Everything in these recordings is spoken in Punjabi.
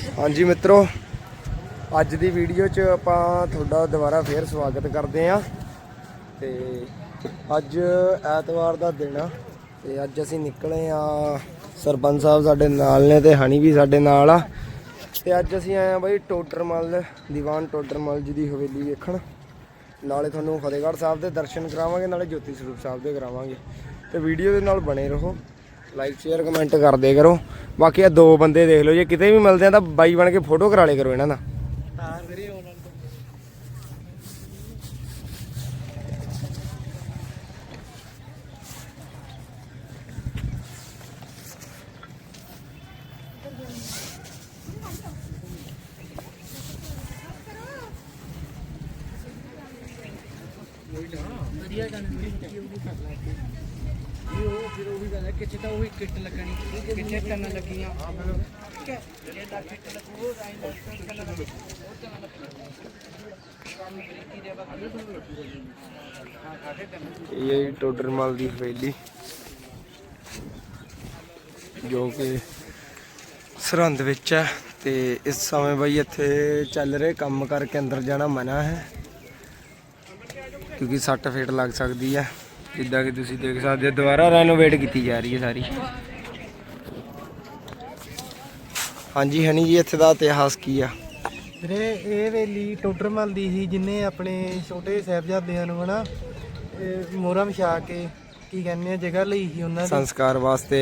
ਹਾਂਜੀ ਮਿੱਤਰੋ, ਅੱਜ ਦੀ ਵੀਡੀਓ 'ਚ ਆਪਾਂ ਤੁਹਾਡਾ ਦੁਬਾਰਾ ਫੇਰ ਸਵਾਗਤ ਕਰਦੇ ਆਂ। ਤੇ ਅੱਜ ਐਤਵਾਰ ਦਾ ਦਿਨ ਆ, ਤੇ ਅੱਜ ਅਸੀਂ ਨਿਕਲੇ ਆ ਸਰਪੰਚ ਸਾਹਿਬ ਸਾਡੇ ਨਾਲ ਨੇ ਤੇ ਹਣੀ ਵੀ ਸਾਡੇ ਨਾਲ ਆ। ਤੇ ਅੱਜ ਅਸੀਂ ਆਏ ਆ ਬਾਈ ਟੋਡਰਮਲ ਦੀਵਾਨ ਟੋਡਰਮਲ ਜੀ ਦੀ ਹਵੇਲੀ ਵੇਖਣ। ਨਾਲੇ ਤੁਹਾਨੂੰ ਫਤਿਹਗੜ੍ਹ ਸਾਹਿਬ ਦੇ ਦਰਸ਼ਨ ਕਰਾਵਾਂਗੇ, ਨਾਲੇ ਜੋਤੀ ਸਰੂਪ ਸਾਹਿਬ ਦੇ ਕਰਾਵਾਂਗੇ। ਤੇ ਵੀਡੀਓ ਦੇ ਨਾਲ ਬਣੇ ਰਹੋ। ਲਾਈਕ ਸ਼ੇਅਰ ਕਮੈਂਟ ਕਰਦੇ ਕਰੋ। ਬਾਕੀ ਆ ਦੋ ਬੰਦੇ ਦੇਖ ਲਓ, ਜੇ ਕਿਤੇ ਵੀ ਮਿਲਦੇ ਆ ਤਾਂ ਬਾਈ ਬਣ ਕੇ ਫੋਟੋ ਕਰਾ ਲੇ ਕਰੋ ਇਹਨਾਂ ਦਾ। ਹਾਂ ਵੀਰੇ ਉਹਨਾਂ ਨੂੰ ਵਧੀਆ ਗੱਲ ਨਹੀਂ ਕਰ ਲਾ ਇਹ ਉਹ, ਫਿਰ ਉਹ ਗੱਲ ਹੈ ਕਿੱਥੇ ਤਾਂ ਉਹ ਕਿੱਟ ਲੱਗਣੀ, ਕਿੱਥੇ ਕੰਨ ਲੱਗੀਆਂ। ਠੀਕ ਹੈ? ਇਹ ਤਾਂ ਕਿੱਟ ਲੱਗੂ, ਉਹ ਰਾਈਂ ਦਾ ਕੰਨ ਉਹ ਕੰਨ ਲੱਗੂ। ਇਹ ਹੈ ਜੀ ਟੋਡਰਮਲ ਦੀ ਹਵੇਲੀ, ਜੋ ਕਿ ਸਰਹੰਦ ਵਿੱਚ ਹੈ ਤੇ ਇਸ ਸਮੇਂ ਬਈ ਇੱਥੇ ਚੱਲ ਰਹੇ ਕੰਮ ਕਰਕੇ ਅੰਦਰ ਜਾਣਾ ਮਨਾ ਹੈ, ਕਿਉਂਕਿ ਸੱਟ ਫੇਟ ਲੱਗ ਸਕਦੀ ਹੈ। ਜਿੱਦਾਂ ਕਿ ਤੁਸੀਂ ਦੇਖ ਸਕਦੇ ਹੋ ਦੁਬਾਰਾ ਰੈਨੋਵੇਟ ਕੀਤੀ ਜਾ ਰਹੀ ਹੈ ਸਾਰੀ। ਹਾਂਜੀ ਹਣੀ ਜੀ ਇੱਥੇ ਦਾ ਇਤਿਹਾਸ ਕੀ ਆ? ਵੀਰੇ ਇਹ ਵੇਲੀ ਟੋਡਰਮਲ ਦੀ ਸੀ ਜਿਨੇ ਆਪਣੇ ਛੋਟੇ ਸਾਹਿਬਜ਼ਾਦਿਆਂ ਨੂੰ ਹਨਾ ਇਹ ਮੋਹਰਾਂ ਵਿਛਾ ਕੇ ਕੀ ਕਹਿੰਦੇ ਆ ਜਗ੍ਹਾ ਲਈ ਸੀ ਉਹਨਾਂ ਦੀ। ਸੰਸਕਾਰ ਵਾਸਤੇ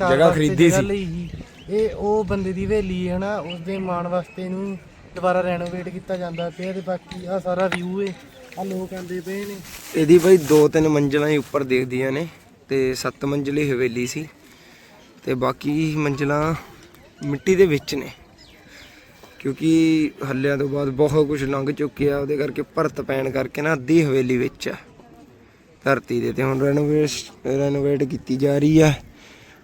ਜਗ੍ਹਾ ਖਰੀਦੀ ਸੀ। ਲਈ ਸੀ। ਇਹ ਉਹ ਬੰਦੇ ਦੀ ਹਵੇਲੀ ਹੈ ਨਾ ਉਸ ਦੇ ਮਾਣ ਵਾਸਤੇ ਇਹਨੂੰ ਦੁਬਾਰਾ ਰੈਨੋਵੇਟ ਕੀਤਾ ਜਾਂਦਾ ਪਿਆ ਤੇ ਬਾਕੀ ਆ ਸਾਰਾ ਵਿਊ ਏ। ਆ ਲੋਕ ਆਂਦੇ ਪਏ ਨੇ। ਇਹਦੀ ਬਈ ਦੋ ਤਿੰਨ ਮੰਜ਼ਲਾਂ ਹੀ ਉੱਪਰ ਦੇਖਦੀਆਂ ਨੇ ਤੇ ਸੱਤ ਮੰਜ਼ਲੀ ਹਵੇਲੀ ਸੀ ਤੇ ਬਾਕੀ ਮੰਜ਼ਲਾਂ ਮਿੱਟੀ ਦੇ ਵਿੱਚ ਨੇ ਕਿਉਂਕਿ ਹੱਲਿਆਂ ਤੋਂ ਬਾਅਦ ਬਹੁਤ ਕੁਝ ਲੰਘ ਚੁੱਕਿਆ ਉਹਦੇ ਕਰਕੇ ਭਰਤ ਪੈਣ ਕਰਕੇ ਨਾ ਅੱਧੀ ਹਵੇਲੀ ਵਿੱਚ ਆ। ਧਰਤੀ ਦੇ ਤੇ ਹੁਣ ਰੈਨੋਵੇਟ ਰੈਨੋਵੇਟ ਕੀਤੀ ਜਾ ਰਹੀ ਆ।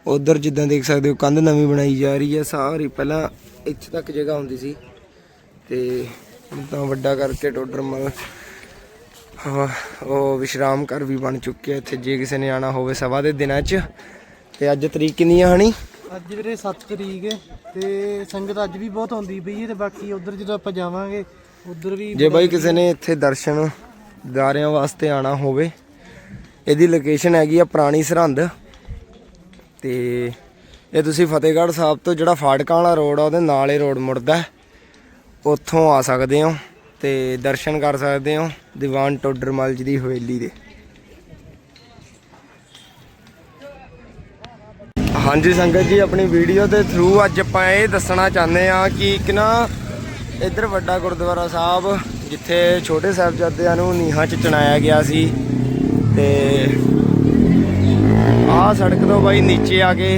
ਉਧਰ ਜਿੱਦਾਂ ਦੇਖ ਸਕਦੇ ਹੋ ਕੰਧ ਨਵੀਂ ਬਣਾਈ ਜਾ ਰਹੀ ਹੈ ਸਾਰੀ ਪਹਿਲਾਂ ਇੱਥੇ ਤੱਕ ਜਗ੍ਹਾ ਹੁੰਦੀ ਸੀ ਤੇ ਤਾਂ ਵੱਡਾ ਕਰਕੇ ਟੋਡਰਮਲ ਹਾਂ, ਉਹ ਵਿਸ਼ਰਾਮ ਘਰ ਵੀ ਬਣ ਚੁੱਕਿਆ ਇੱਥੇ। ਜੇ ਕਿਸੇ ਨੇ ਆਣਾ ਹੋਵੇ ਸਵਾ ਦੇ ਦਿਨਾਂ 'ਚ ਤੇ ਅੱਜ ਤਰੀਕ ਕਿੰਨੀ ਆ ਹਣੀ? ਅੱਜ ਵੀਰੇ 7 ਤਰੀਕ ਏ ਤੇ ਸੰਗਤ ਅੱਜ ਵੀ ਬਹੁਤ ਆਉਂਦੀ ਪਈ ਏ ਤੇ ਬਾਕੀ ਉਧਰ ਜਦੋਂ ਆਪਾਂ ਜਾਵਾਂਗੇ ਉਧਰ ਵੀ ਜੇ ਬਾਈ ਕਿਸੇ ਨੇ ਇੱਥੇ ਦਰਸ਼ਨ ਦਾਰਿਆਂ ਵਾਸਤੇ ਆਣਾ ਹੋਵੇ ਇਹਦੀ ਲੋਕੇਸ਼ਨ ਹੈਗੀ ਆ ਪੁਰਾਣੀ ਸਰਹੰਦ। ਤੇ ਇਹ ਤੁਸੀਂ ਫਤਿਹਗੜ੍ਹ ਸਾਹਿਬ ਤੋਂ ਜਿਹੜਾ ਫਾਟਕਾਂ ਵਾਲਾ ਰੋਡ ਆ ਉਹਦੇ ਨਾਲ ਹੀ ਰੋਡ ਮੁੜਦਾ ਹੈ। ਉੱਥੋਂ ਆ ਸਕਦੇ ਹੋ। ਤੇ ਦਰਸ਼ਨ ਕਰ ਸਕਦੇ ਹੋ ਦੀਵਾਨ ਟੋਡਰਮਲ ਜੀ ਦੀ ਹਵੇਲੀ ਦੇ। ਹਾਂਜੀ ਸੰਗਤ ਜੀ, ਆਪਣੀ ਵੀਡੀਓ ਦੇ ਥਰੂ ਅੱਜ ਆਪਾਂ ਇਹ ਦੱਸਣਾ ਚਾਹੁੰਦੇ ਆ ਕਿ ਇੱਕ ਨਾ ਇੱਧਰ ਵੱਡਾ ਗੁਰਦੁਆਰਾ ਸਾਹਿਬ, ਜਿੱਥੇ ਛੋਟੇ ਸਾਹਿਬਜ਼ਾਦਿਆਂ ਨੂੰ ਨੀਹਾਂ 'ਚ ਚਣਾਇਆ ਗਿਆ ਸੀ ਤੇ ਆਹ ਸੜਕ ਤੋਂ ਬਾਈ ਨੀਚੇ ਆ ਕੇ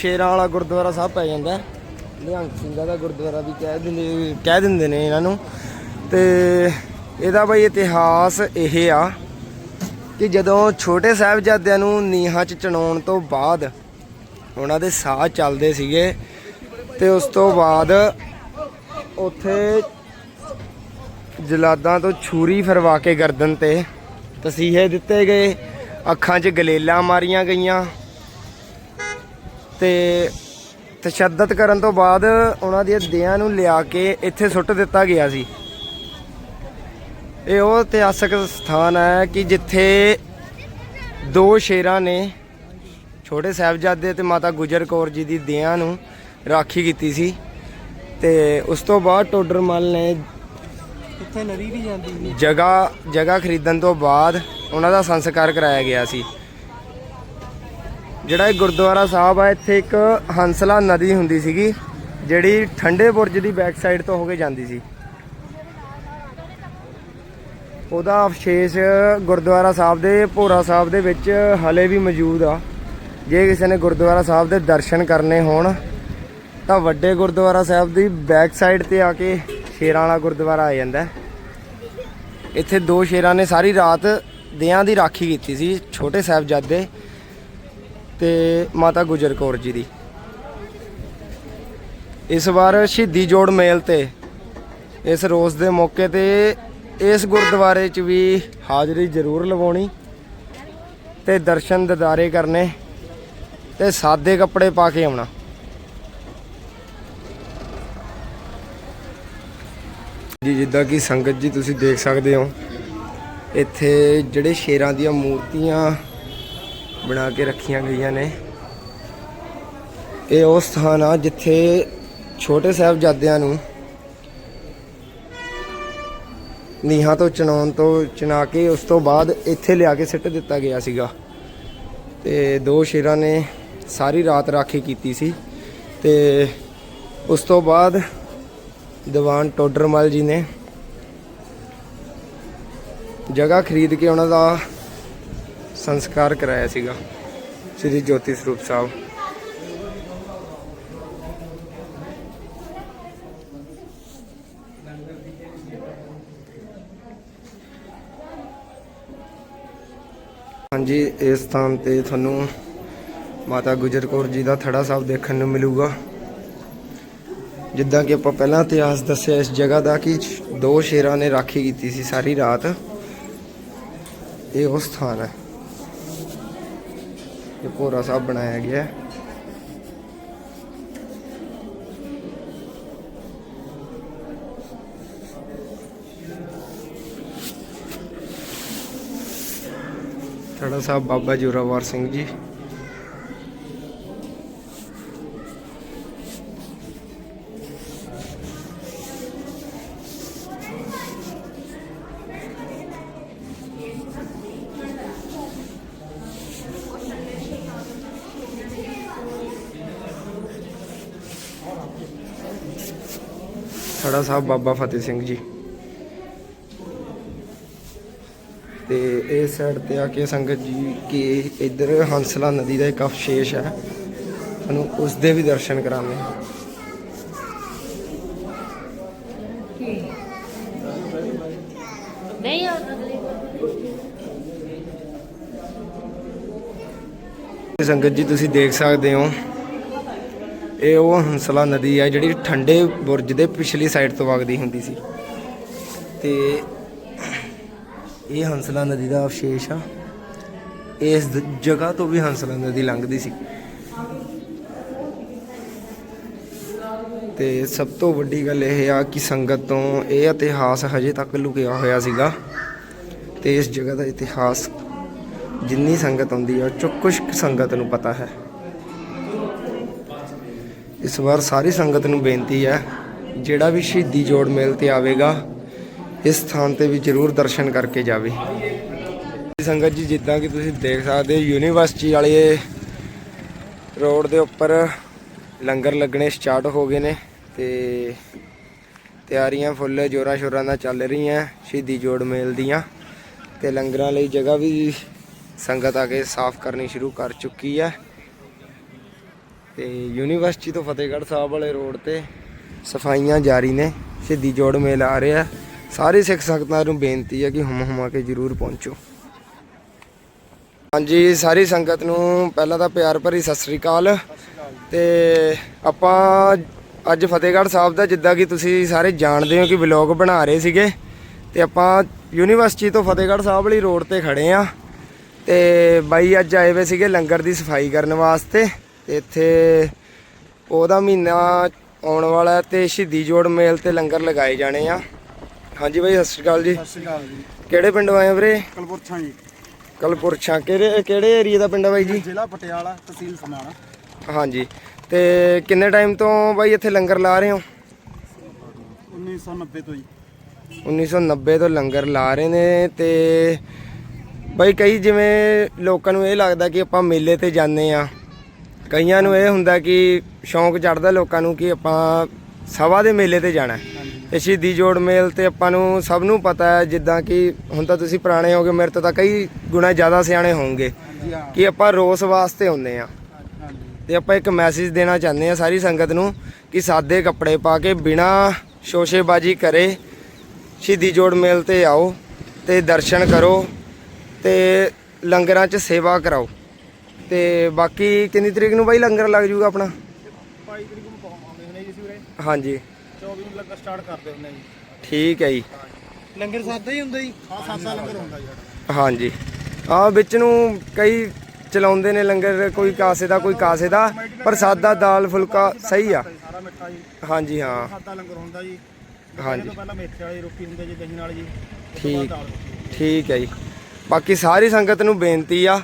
ਸ਼ੇਰਾਂ ਵਾਲਾ ਗੁਰਦੁਆਰਾ ਸਾਹਿਬ ਪੈ ਜਾਂਦਾ। ਨਿਹੰਗ ਸਿੰਘਾਂ ਦਾ ਗੁਰਦੁਆਰਾ ਵੀ ਕਹਿ ਦਿੰਦੇ ਕਹਿ ਦਿੰਦੇ ਨੇ ਇਹਨਾਂ ਨੂੰ। ਤੇ ਇਹਦਾ ਬਈ ਇਤਿਹਾਸ ਇਹ ਆ ਕਿ ਜਦੋਂ ਛੋਟੇ ਸਾਹਿਬਜ਼ਾਦਿਆਂ ਨੂੰ ਨੀਹਾਂ 'ਚ ਚਣਾਉਣ ਤੋਂ ਬਾਅਦ ਉਹਨਾਂ ਦੇ ਸਾਹ ਚੱਲਦੇ ਸੀਗੇ ਤੇ ਉਸ ਤੋਂ ਬਾਅਦ ਉੱਥੇ ਜਲਾਦਾਂ ਤੋਂ ਛੁਰੀ ਫਰਵਾ ਕੇ ਗਰਦਨ ਤੇ ਤਸੀਹੇ ਦਿੱਤੇ ਗਏ, ਅੱਖਾਂ 'ਚ ਗਲੇਲਾਂ ਮਾਰੀਆਂ ਗਈਆਂ ਤੇ ਤਸ਼ੱਦਦ ਕਰਨ ਤੋਂ ਬਾਅਦ ਉਹਨਾਂ ਦੀਆਂ ਦੇਹਾਂ ਨੂੰ ਲਿਆ ਕੇ ਇੱਥੇ ਸੁੱਟ ਦਿੱਤਾ ਗਿਆ ਸੀ। ਇਹ ਉਹ ਇਤਿਹਾਸਕ ਸਥਾਨ ਹੈ ਕਿ ਜਿੱਥੇ ਦੋ ਸ਼ੇਰਾਂ ਨੇ ਛੋਟੇ ਸਾਹਿਬਜ਼ਾਦੇ ਤੇ ਮਾਤਾ ਗੁਜਰ ਕੌਰ ਜੀ ਦੀ ਦੇਹਾਂ ਨੂੰ ਰਾਖੀ ਕੀਤੀ ਸੀ ਤੇ ਉਸ ਤੋਂ ਬਾਅਦ ਟੋਡਰਮਲ ਨੇ ਇੱਥੇ ਨਦੀ ਵੀ ਜਾਂਦੀ ਸੀ। ਜਗ੍ਹਾ ਜਗ੍ਹਾ ਖਰੀਦਣ ਤੋਂ ਬਾਅਦ ਉਹਨਾਂ ਦਾ ਸੰਸਕਾਰ ਕਰਾਇਆ ਗਿਆ ਸੀ। ਜਿਹੜਾ ਇਹ ਗੁਰਦੁਆਰਾ ਸਾਹਿਬ ਆ, ਇੱਥੇ ਇੱਕ ਹੰਸਲਾ ਨਦੀ ਹੁੰਦੀ ਸੀਗੀ, ਜਿਹੜੀ ਠੰਡੇ ਬੁਰਜ ਦੀ ਬੈਕ ਸਾਈਡ ਤੋਂ ਹੋ ਕੇ ਜਾਂਦੀ ਸੀ। ਉਹਦਾ ਅਵਸ਼ੇਸ਼ ਗੁਰਦੁਆਰਾ ਸਾਹਿਬ ਦੇ, ਭੋਰਾ ਸਾਹਿਬ ਦੇ ਵਿੱਚ ਹਲੇ ਵੀ ਮੌਜੂਦ ਆ। ਜੇ ਕਿਸੇ ਨੇ ਗੁਰਦੁਆਰਾ ਸਾਹਿਬ ਦੇ ਦਰਸ਼ਨ ਕਰਨੇ ਹੋਣ, ਤਾਂ ਵੱਡੇ ਗੁਰਦੁਆਰਾ ਸਾਹਿਬ ਦੀ ਬੈਕ ਸਾਈਡ ਤੇ ਆ ਕੇ ਸ਼ੇਰਾਂ ਵਾਲਾ ਗੁਰਦੁਆਰਾ ਆ ਜਾਂਦਾ। ਇੱਥੇ ਦੋ ਸ਼ੇਰਾਂ ਨੇ ਸਾਰੀ ਰਾਤ ਦਿਆਂ ਦੀ ਰਾਖੀ ਕੀਤੀ ਸੀ, ਛੋਟੇ ਸਾਹਿਬਜ਼ਾਦੇ ਤੇ ਮਾਤਾ ਗੁਜਰ ਕੌਰ ਜੀ ਦੀ। ਇਸ ਵਾਰ ਸ਼ਹੀਦੀ ਜੋੜ ਮੇਲ ਤੇ ਇਸ ਰੋਸ ਦੇ ਮੌਕੇ ਤੇ ਇਸ ਗੁਰਦੁਆਰੇ 'ਚ ਵੀ ਹਾਜ਼ਰੀ ਜ਼ਰੂਰ ਲਵਾਉਣੀ ਤੇ ਦਰਸ਼ਨ ਦਦਾਰੇ ਕਰਨੇ ਤੇ ਸਾਦੇ ਕੱਪੜੇ ਪਾ ਕੇ ਆਉਣਾ। ਜੀ, ਜਿੱਦਾਂ ਕਿ ਸੰਗਤ ਜੀ ਤੁਸੀਂ ਦੇਖ ਸਕਦੇ ਹੋ, ਇੱਥੇ ਜਿਹੜੇ ਸ਼ੇਰਾਂ ਦੀਆਂ ਮੂਰਤੀਆਂ ਬਣਾ ਕੇ ਰੱਖੀਆਂ ਗਈਆਂ ਨੇ। ਇਹ ਉਹ ਸਥਾਨ ਆ ਜਿੱਥੇ ਛੋਟੇ ਸਾਹਿਬਜ਼ਾਦਿਆਂ ਨੂੰ ਨੀਹਾਂ ਤੋਂ ਚਣਾਉਣ ਤੋਂ ਚਣਾ ਕੇ ਉਸ ਤੋਂ ਬਾਅਦ ਇੱਥੇ ਲਿਆ ਕੇ ਸਿੱਟ ਦਿੱਤਾ ਗਿਆ ਸੀਗਾ। ਤੇ ਦੋ ਸ਼ੇਰਾਂ ਨੇ ਸਾਰੀ ਰਾਤ ਰਾਖੀ ਕੀਤੀ ਸੀ। ਤੇ ਉਸ ਤੋਂ ਬਾਅਦ ਦੀਵਾਨ ਟੋਡਰਮਲ ਜੀ ਨੇ ਜਗ੍ਹਾ ਖਰੀਦ ਕੇ ਉਹਨਾਂ ਦਾ ਸੰਸਕਾਰ ਕਰਾਇਆ ਸੀਗਾ, ਸ੍ਰੀ ਜੋਤੀ ਸਰੂਪ ਸਾਹਿਬ। ਹਾਂਜੀ, ਇਸ ਸਥਾਨ ਤੇ ਤੁਹਾਨੂੰ ਮਾਤਾ ਗੁਜਰ ਕੌਰ ਜੀ ਦਾ ਥੜਾ ਸਾਹਿਬ ਦੇਖਣ ਨੂੰ ਮਿਲੂਗਾ। ਜਿੱਦਾਂ ਕਿ ਆਪਾਂ ਪਹਿਲਾਂ ਇਤਿਹਾਸ ਦੱਸਿਆ, ਇਸ ਜਗ੍ਹਾ ਦਾ ਕਿ ਦੋ ਸ਼ੇਰਾਂ ਨੇ ਰਾਖੀ ਕੀਤੀ ਸੀ ਸਾਰੀ ਰਾਤ। ਇਹ ਉਹ ਸਥਾਨ ਹੈ। ਇਹ ਭੋਰਾ ਸਾਹਿਬ ਬਣਾਇਆ ਗਿਆ ਹੈ। ਥੜਾ ਸਾਹਿਬ ਬਾਬਾ ਜੋਰਾਵਰ ਸਿੰਘ ਜੀ। ਥੜਾ ਸਾਹਿਬ ਬਾਬਾ ਫਤਿਹ ਸਿੰਘ ਜੀ। ਤੇ ਇਸ ਸਾਈਡ ਤੇ ਆ ਕੇ ਸੰਗਤ ਜੀ ਕਿ ਇੱਧਰ ਹੰਸਲਾ ਨਦੀ ਦਾ ਇੱਕ ਅਵਸ਼ੇਸ਼ ਹੈ। ਤੁਹਾਨੂੰ ਉਸ ਦੇ ਵੀ ਦਰਸ਼ਨ ਕਰਾਉਂਦੇ ਹਾਂ ਨਹੀਂ ਸੰਗਤ ਜੀ ਤੁਸੀਂ ਦੇਖ ਸਕਦੇ ਹੋ ਇਹ ਉਹ ਹੰਸਲਾ ਨਦੀ ਹੈ ਜਿਹੜੀ ਠੰਡੇ ਬੁਰਜ ਦੇ ਪਿਛਲੀ ਸਾਈਡ ਤੋਂ ਵਗਦੀ ਹੁੰਦੀ ਸੀ। ਤੇ ਇਹ ਹੰਸਲਾ ਨਦੀ ਦਾ ਅਵਸ਼ੇਸ਼ ਆ। ਇਸ ਜਗ੍ਹਾ ਤੋਂ ਵੀ ਹੰਸਲਾ ਨਦੀ ਲੰਘਦੀ ਸੀ। ਤੇ ਸਭ ਤੋਂ ਵੱਡੀ ਗੱਲ ਇਹ ਆ ਕਿ ਸੰਗਤ ਤੋਂ ਇਹ ਇਤਿਹਾਸ ਹਜੇ ਤੱਕ ਲੁਕਿਆ ਹੋਇਆ ਸੀਗਾ। ਤੇ ਇਸ ਜਗ੍ਹਾ ਦਾ ਇਤਿਹਾਸ ਜਿੰਨੀ ਸੰਗਤ ਆਉਂਦੀ ਆ ਚੁੱਕ 'ਚੋਂ ਕੁਝ ਸੰਗਤ ਨੂੰ ਪਤਾ ਹੈ। ਇਸ ਵਾਰ ਸਾਰੀ ਸੰਗਤ ਨੂੰ ਬੇਨਤੀ ਹੈ, ਜਿਹੜਾ ਵੀ ਸ਼ਹੀਦੀ ਜੋੜ ਮੇਲ ਤੇ ਆਵੇਗਾ, ਇਸ ਸਥਾਨ ਤੇ ਵੀ ਜ਼ਰੂਰ ਦਰਸ਼ਨ ਕਰਕੇ ਜਾਵੇ। ਸੰਗਤ ਜੀ, ਜਿੱਦਾਂ ਕਿ ਤੁਸੀਂ ਦੇਖ ਸਕਦੇ ਹੋ, ਯੂਨੀਵਰਸਿਟੀ ਵਾਲੇ ਰੋਡ ਦੇ ਉੱਪਰ ਲੰਗਰ ਲੱਗਣੇ ਸਟਾਰਟ ਹੋ ਗਏ ਨੇ ਤੇ ਤਿਆਰੀਆਂ ਫੁੱਲ ਜੋਰਾਂ ਸ਼ੋਰਾਂ ਨਾਲ ਚੱਲ ਰਹੀਆਂ ਸ਼ਹੀਦੀ ਜੋੜ ਮੇਲ ਦੀਆਂ ਤੇ ਲੰਗਰਾਂ ਲਈ ਜਗ੍ਹਾ ਵੀ ਸੰਗਤ ਆ ਕੇ ਸਾਫ਼ ਕਰਨੀ ਸ਼ੁਰੂ ਕਰ ਚੁੱਕੀ ਹੈ। ਤੇ ਯੂਨੀਵਰਸਿਟੀ ਤੋਂ ਫਤਿਹਗੜ੍ਹ ਸਾਹਿਬ ਵਾਲੇ ਰੋਡ ਤੇ ਸਫਾਈਆਂ ਜਾਰੀ ਨੇ, ਸਿੱਧੀ ਜੋੜ ਮੇਲ ਆ ਰਿਹਾ। ਸਾਰੇ ਸਿੱਖ ਸੰਗਤਾਂ ਨੂੰ ਬੇਨਤੀ ਹੈ ਕਿ ਹਮ ਹਮਾ ਕੇ ਜਰੂਰ ਪਹੁੰਚੋ। ਹਾਂਜੀ, ਸਾਰੀ ਸੰਗਤ ਨੂੰ ਪਹਿਲਾਂ ਤਾਂ ਪਿਆਰ ਭਰੀ ਸਤਿ ਸ੍ਰੀ ਅਕਾਲ। ਤੇ ਆਪਾਂ ਅੱਜ ਫਤਿਹਗੜ੍ਹ ਸਾਹਿਬ ਦਾ ਜਿੱਦਾਂ ਕਿ ਤੁਸੀਂ ਸਾਰੇ ਜਾਣਦੇ ਹੋ ਕਿ ਵਲੌਗ ਬਣਾ ਰਹੇ ਸੀਗੇ। ਤੇ ਆਪਾਂ ਯੂਨੀਵਰਸਿਟੀ ਤੋਂ ਫਤਿਹਗੜ੍ਹ ਸਾਹਿਬ ਵਾਲੀ ਰੋਡ ਤੇ ਖੜੇ ਆ। ਤੇ ਬਾਈ ਅੱਜ ਆਏ ਵੇ ਸੀਗੇ ਲੰਗਰ ਦੀ ਸਫ਼ਾਈ ਕਰਨ ਵਾਸਤੇ। ਇੱਥੇ ਉਹਦਾ ਮਹੀਨਾ ਆਉਣ ਵਾਲਾ ਹੈ ਤੇ ਸ਼ਹੀਦੀ ਜੋੜ ਮੇਲ ਤੇ ਲੰਗਰ ਲਗਾਏ ਜਾਣੇ ਆ। ਹਾਂਜੀ ਬਾਈ ਸਤਿ ਸ਼੍ਰੀ ਅਕਾਲ ਜੀ। ਸਤਿ ਸ਼੍ਰੀ ਅਕਾਲ ਜੀ। ਕਿਹੜੇ ਪਿੰਡੋਂ ਆਏ ਹੋ ਵੀਰੇ? ਕਲਪੁਰਛਾਂ ਜੀ। ਕਲਪੁਰਛਾ। ਕਿਹੜੇ ਕਿਹੜੇ ਏਰੀਆ ਦਾ ਪਿੰਡ ਆ ਬਾਈ ਜੀ? ਜ਼ਿਲ੍ਹਾ ਪਟਿਆਲਾ ਤਹਿਸੀਲ ਸਮਾਣਾ ਹਾਂਜੀ। ਤੇ ਕਿੰਨੇ ਟਾਈਮ ਤੋਂ ਬਾਈ ਇੱਥੇ ਲੰਗਰ ਲਾ ਰਹੇ ਹੋ? 1990 ਤੋਂ ਜੀ। 1990 ਤੋਂ ਲੰਗਰ ਲਾ ਰਹੇ ਨੇ ਤੇ ਬਾਈ ਕਈ ਜਿਵੇਂ ਲੋਕਾਂ ਨੂੰ ਇਹ ਲੱਗਦਾ ਕਿ ਆਪਾਂ ਮੇਲੇ ਤੇ ਜਾਂਦੇ ਆ। ਕਈਆਂ ਨੂੰ ਇਹ ਹੁੰਦਾ ਕਿ ਸ਼ੌਂਕ ਚੜਦਾ ਲੋਕਾਂ ਨੂੰ ਕਿ ਆਪਾਂ ਸਭਾ ਦੇ ਮੇਲੇ ਤੇ ਜਾਣਾ ਹੈ। ਇਹ ਸ਼ਹੀਦੀ ਜੋੜ ਮੇਲ ਤੇ ਆਪਾਂ ਨੂੰ ਸਭ ਨੂੰ ਪਤਾ ਹੈ ਜਿੱਦਾਂ ਕਿ ਹੁਣ ਤਾਂ ਤੁਸੀਂ ਪੁਰਾਣੇ ਹੋਗੇ ਮੇਰੇ ਤੋਂ ਤਾਂ ਕਈ ਗੁਣਾ ਜ਼ਿਆਦਾ ਸਿਆਣੇ ਹੋਵੋਗੇ ਕਿ ਆਪਾਂ ਰੋਸ ਵਾਸਤੇ ਹੁੰਦੇ ਆ ਤੇ ਆਪਾਂ ਇੱਕ ਮੈਸੇਜ ਦੇਣਾ ਚਾਹੁੰਦੇ ਆ ਸਾਰੀ ਸੰਗਤ ਨੂੰ ਕਿ ਸਾਦੇ ਕੱਪੜੇ ਪਾ ਕੇ ਬਿਨਾ ਸ਼ੋਸ਼ੇਬਾਜ਼ੀ ਕਰੇ ਸ਼ਹੀਦੀ ਜੋੜ ਮੇਲ ਤੇ ਆਓ ਤੇ ਦਰਸ਼ਨ ਕਰੋ ਤੇ ਲੰਗਰਾਂ 'ਚ ਸੇਵਾ ਕਰਾਓ। ਤੇ ਬਾਕੀ ਕਿੰਨੀ ਤਰੀਕ ਨੂੰ ਬਾਈ ਲੰਗਰ ਲੱਗ ਜੂਗਾ ਆਪਣਾ? 22 ਤਰੀਕ ਨੂੰ ਪਹੁੰਚਾਉਂਦੇ ਹੁੰਦੇ ਜੀ ਸਵੇਰੇ। ਹਾਂਜੀ। 24 ਨੂੰ ਲੰਗਰ ਸਟਾਰਟ ਕਰਦੇ ਹੁੰਦੇ ਜੀ। ਠੀਕ ਹੈ ਜੀ। ਲੰਗਰ ਸਾਦਾ ਹੀ ਹੁੰਦਾ ਜੀ? ਹਾਂ ਸਾਦਾ ਲੰਗਰ ਹੁੰਦਾ ਜੀ ਸਾਡਾ। ਹਾਂਜੀ। ਆ ਵਿੱਚ ਨੂੰ ਕਈ ਚਲਾਉਂਦੇ ਨੇ ਲੰਗਰ ਕੋਈ ਕਾਸੇ ਦਾ ਕੋਈ ਕਾਸੇ ਦਾ ਪਰ ਸਾਦਾ ਦਾਲ ਫੁਲਕਾ ਸਹੀ ਆ। ਸਾਰਾ ਮਿੱਠਾ ਜੀ। ਹਾਂਜੀ ਹਾਂ। ਸਾਦਾ ਲੰਗਰ ਹੁੰਦਾ ਜੀ। ਹਾਂਜੀ। ਪਹਿਲਾਂ ਮੇਥੇ ਵਾਲੀ ਰੋਟੀ ਹੁੰਦੀ ਜੀ ਦਹੀਂ ਨਾਲ ਜੀ। ਠੀਕ। ਠੀਕ ਹੈ ਜੀ। ਬਾਕੀ ਸਾਰੀ ਸੰਗਤ ਨੂੰ ਬੇਨਤੀ ਆ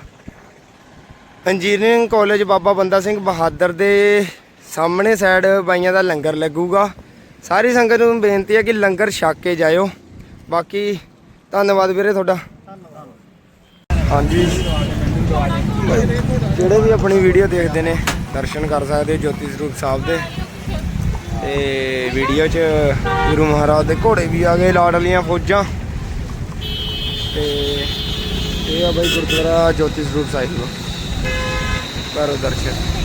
ਇੰਜੀਨੀਅਰਿੰਗ ਕਾਲਜ ਬਾਬਾ ਬੰਦਾ ਸਿੰਘ ਬਹਾਦਰ ਦੇ ਸਾਹਮਣੇ ਸਾਈਡ ਬਾਈਆਂ ਦਾ ਲੰਗਰ ਲੱਗੂਗਾ। ਸਾਰੀ ਸੰਗਤ ਨੂੰ ਬੇਨਤੀ ਹੈ ਕਿ ਲੰਗਰ ਛਕ ਕੇ ਜਾਇਓ। ਬਾਕੀ ਧੰਨਵਾਦ ਵੀਰੇ ਤੁਹਾਡਾ। ਹਾਂਜੀ। ਜਿਹੜੇ ਵੀ ਆਪਣੀ ਵੀਡੀਓ ਦੇਖਦੇ ਨੇ, ਦਰਸ਼ਨ ਕਰ ਸਕਦੇ ਜੋਤੀ ਸਰੂਪ ਸਾਹਿਬ ਦੇ। ਤੇ ਵੀਡੀਓ 'ਚ ਗੁਰੂ ਮਹਾਰਾਜ ਦੇ ਘੋੜੇ ਵੀ ਆ ਗਏ ਲਾਡਲੀਆਂ ਫੌਜਾਂ। ਤੇ ਇਹ ਆ ਬਾਈ ਗੁਰਦੁਆਰਾ ਜੋਤੀ ਸਰੂਪ ਸਾਹਿਬ। ਕਰੋ ਦਰਸ਼ਨ